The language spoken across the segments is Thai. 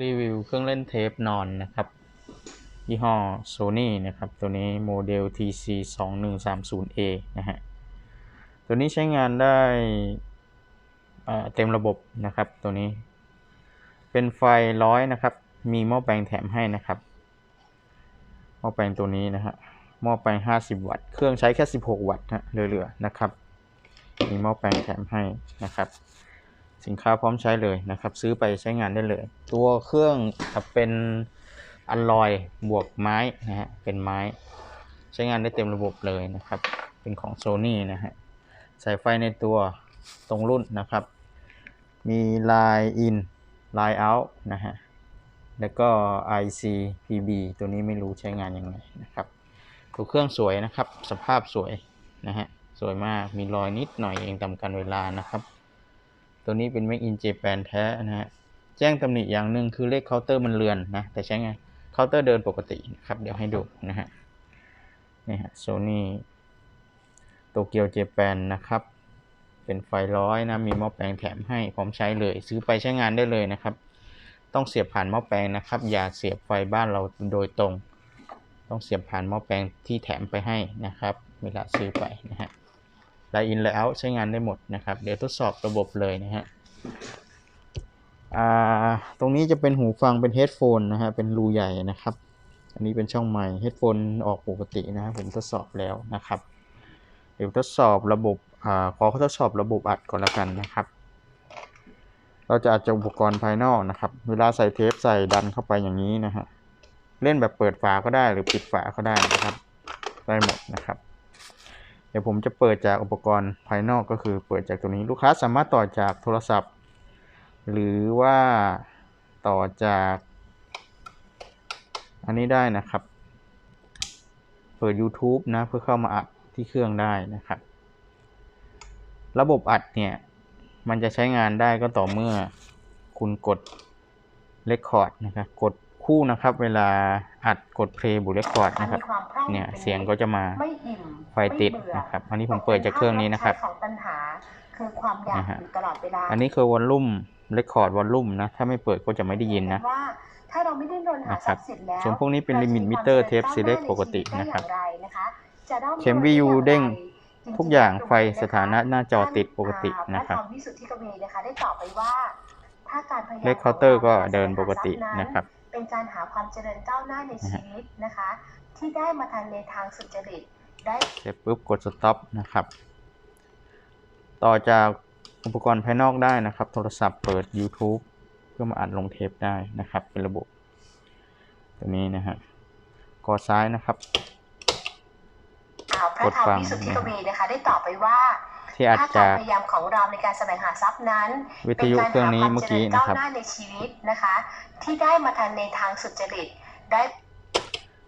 รีวิวเครื่องเล่นเทปนอนนะครับ ยี่ห้อ Sony นะครับ ตัวนี้โมเดล TC 2 1 3 0 A นะฮะ ตัวนี้ใช้งานได้เอ่อเต็มระบบนะครับ ตัวนี้ เป็นไฟร้อยนะครับ มีหม้อแปลงแถมให้นะครับ หม้อแปลงตัวนี้นะฮะ หม้อแปลง 50 วัตต์ เครื่องใช้แค่ 16 วัตต์นะเหลือๆนะครับ มีหม้อแปลงแถมให้นะครับ สินค้าพร้อมใช้เลยนะครับ ซื้อไปใช้งานได้เลย ตัวเครื่องครับเป็นอัลลอยบวกไม้นะฮะเป็นไม้ ใช้งานได้เต็มระบบเลยนะครับ เป็นของ Sony นะฮะใส่ไฟในตัวตรงรุ่นนะครับ มีลาย in ลาย out นะฮะแล้วก็ IC PB ตัวนี้ไม่รู้ใช้งานยังไงนะครับตัวเครื่องสวยนะครับ สภาพสวยนะฮะ สวยมาก มีรอยนิดหน่อยเองตามการเวลานะครับ ตัวนี้เป็น Make in Japan แท้นะฮะ แจ้งตำหนิอย่างหนึ่งคือเลขเคาน์เตอร์มันเลือนนะ แต่ใช้งานเคาน์เตอร์เดินปกตินะครับ เดี๋ยวให้ดูนะฮะ นี่ฮะโซนี่โตเกียวเจแปนนะครับ เป็นไฟร้อยนะ มีหม้อแปลงแถมให้พร้อมใช้เลย ซื้อไปใช้งานได้เลยนะครับ ต้องเสียบผ่านหม้อแปลงนะครับ อย่าเสียบไฟบ้านเราโดยตรง ต้องเสียบผ่านหม้อแปลงที่แถมไปให้นะครับ เวลาซื้อไปนะฮะ ไลน์อินไลน์เอาใช้งานได้หมดนะครับ เดี๋ยวทดสอบระบบเลยนะฮะตรงนี้จะเป็นหูฟังเป็นเฮดโฟนนะฮะ เป็นรูใหญ่นะครับ อันนี้เป็นช่องใหม่เฮดโฟนออกปกตินะฮะผมทดสอบแล้วนะครับ เดี๋ยวทดสอบระบบอขอทดสอบระบบอัดก่อนละกันนะครับ เราจะอัดจากอุปกรณ์ภายนอกนะครับ เวลาใส่เทปใส่ดันเข้าไปอย่างนี้นะฮะ เล่นแบบเปิดฝาก็ได้หรือปิดฝาก็ได้นะครับ ได้หมดนะครับ เดี๋ยวผมจะเปิดจากอุปกรณ์ภายนอกก็คือเปิดจากตัวนี้ลูกค้าสามารถต่อจากโทรศัพท์ หรือว่าต่อจาก อันนี้ได้นะครับ เปิด YouTube นะเพื่อเข้ามาอัดที่เครื่องได้นะครับ ระบบอัดเนี่ยมันจะใช้งานได้ก็ต่อเมื่อคุณกด Record นะครับ กด คู่นะครับ เวลาอัดกด Play บุ Record นะครับ เนี่ยเสียงก็จะมาไม่อิ่มไฟติดม่เบื่อนะครับ อันนี้ผมเปิดจากเครื่องนี้นะครับของตัณหาคือความอยากนะฮะอยู่ตลอดเวลา อันนี้คือวอลลุ่ม Record วอลลุ่มนะ ถ้าไม่เปิดก็จะไม่ได้ยินนะว่าถ้าเราไม่ได้นรนหานะครับทรัพย์สินแล้วส่วนพวกนี้เป็น Limit ราจะ Meter มีความ Tape เจริญ Select ก้าวหน้าปกติในชีวิตนะครับได้อย่างไรนะคะจะร่ำเข็มรวย VU ไเด้งจริงๆทุกอย่างแล้วไฟสถานะหน้าจอติดปกติอ่านะครับพะทองวิสุทธิกวีนะคะได้ตอบไปว่าถ้าการพยายามเลขเคาน์เตอร์ก็เดินปกตินะครับ เป็นการหาความเจริญก้าวหน้าในชีวิตนะคะ ที่ได้มาทันในทางสุจริตได้เสร็จปุ๊บกด stop นะครับ ต่อจากอุปกรณ์ภายนอกได้นะครับ โทรศัพท์เปิด YouTube เพื่อมาอัดลงเทปได้นะครับ เป็นระบบ ตัวนี้นะฮะกอซ้ายนะครับอ่าพระกดธรรฟัมงวิสุทธิกวีนะคะ ได้ตอบไปว่า ที่อัดถ้าจากรพยายามของเราในการแสวงหาทรัพย์นั้น วิทยุเครื่องนี้เมื่อกี้นะครับเป็นการหาความเจริญก้าวหน้าในชีวิตนะคะ ที่ได้มาทันในทางสุจริตได้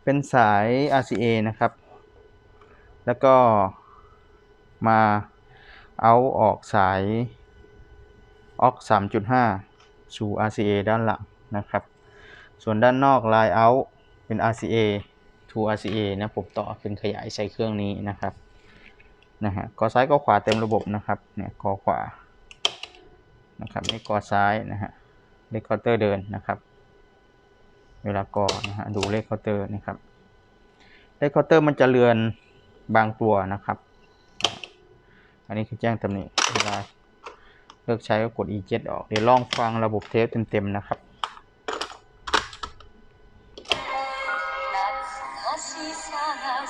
เป็นสาย RCA นะครับ แล้วก็มาเอาออกสายออก3.5 สู่ RCA ด้านหลังนะครับ ส่วนด้านนอก Line out เป็น RCA to RCA นะผมต่อเป็นขยายใส่เครื่องนี้นะครับ นะฮะกอซ้ายกอขวาเต็มระบบนะครับเนี่ยกอขวานะครับนี่กอซ้ายนะฮะเลขเคาน์เตอร์เดินนะครับ เวลากอนะฮะดูเลขเคาน์เตอร์นะครับเลขเคาน์เตอร์มันจะเลือนบางตัวนะครับ อันนี้คือแจ้งตำหนิเวลาเลิกใช้ก็กด e 7 ออกเดี๋ยวลองฟังระบบเทปเต็มๆนะครับ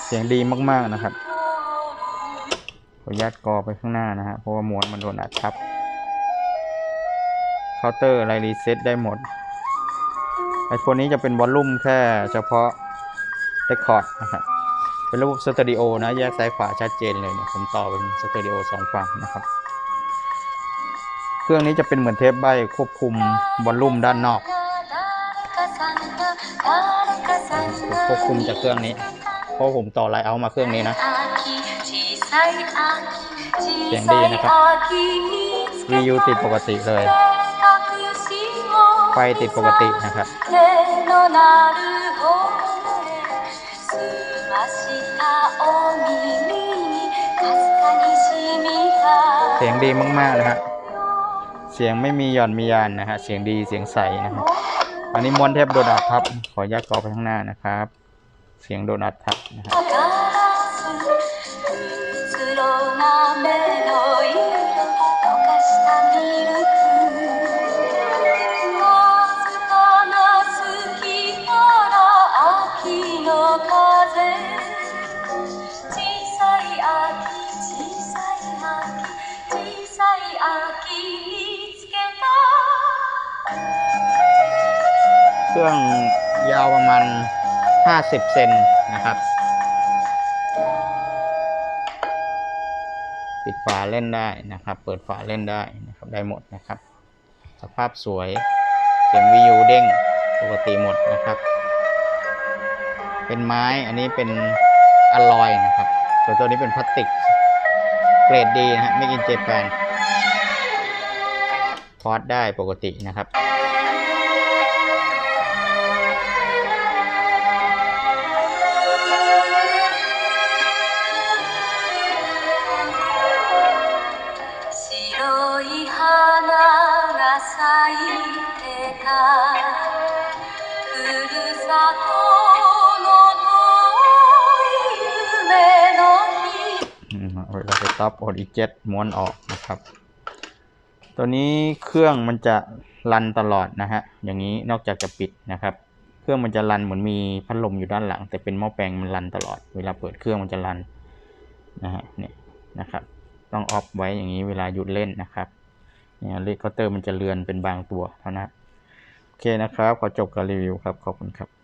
เสียงดีมากๆนะครับ ขออนุญาตกอไปข้างหน้านะฮะเพราะว่าม้วนมันโดนอัดทับเคาน์เตอร์อะไรรีเซ็ตได้หมดไอโฟนนี้จะเป็นวอลลุ่มแค่เฉพาะเรคคอร์ดนะครับเป็นระบบสเตอริโอนะแยกซ้ายขวาชัดเจนเลยเนี่ยผมต่อเป็นสเตอริโอสองฝั่งนะครับ เครื่องนี้จะเป็นเหมือนเทปใบควบคุมวอลลุ่มด้านนอกควบคุมจากเครื่องนี้ เพราะผมต่อไลน์เอามาเครื่องนี้นะ เสียงดีนะครับ VU ติดปกติเลย ไฟติดปกตินะครับเสียงดีมากๆนะฮะเสียงไม่มีหย่อนมียานนะฮะ เสียงดีเสียงใสนะครับอันนี้ม้วนเทปโดนอัดทับ ขออนุญาตกรอไปข้างหน้านะครับ เสียงโดนอัดทับนะครับ เครื่องยาวประมาณ 50 เซนนะครับ ปิดฝาเล่นได้นะครับ เปิดฝาเล่นได้นะครับ ได้หมดนะครับ สภาพสวยเสียงวิวเด้งปกติหมดนะครับ เป็นไม้อันนี้เป็นอลลอยนะครับ ส่วนตัวนี้เป็นพลาสติก เกรดดีนะฮะไม่กินเจแปนพอดได้ปกตินะครับ ต็อปโอดีเจ็ม้วนออกนะครับ ตัวนี้เครื่องมันจะรันตลอดนะฮะ อย่างนี้นอกจากจะปิดนะครับ เครื่องมันจะรันเหมือนมีพัดลมอยู่ด้านหลัง แต่เป็นหม้อแปลงมันรันตลอด เวลาเปิดเครื่องมันจะรันนะฮะเนี่ยนะครับ ต้องออฟไว้อย่างนี้เวลาหยุดเล่นนะครับเนี่ยเลขเคาน์เตอร์มันจะเลือนเป็นบางตัวเท่านั้นโอเคนะครับ ขอจบการรีวิวครับ ขอบคุณครับ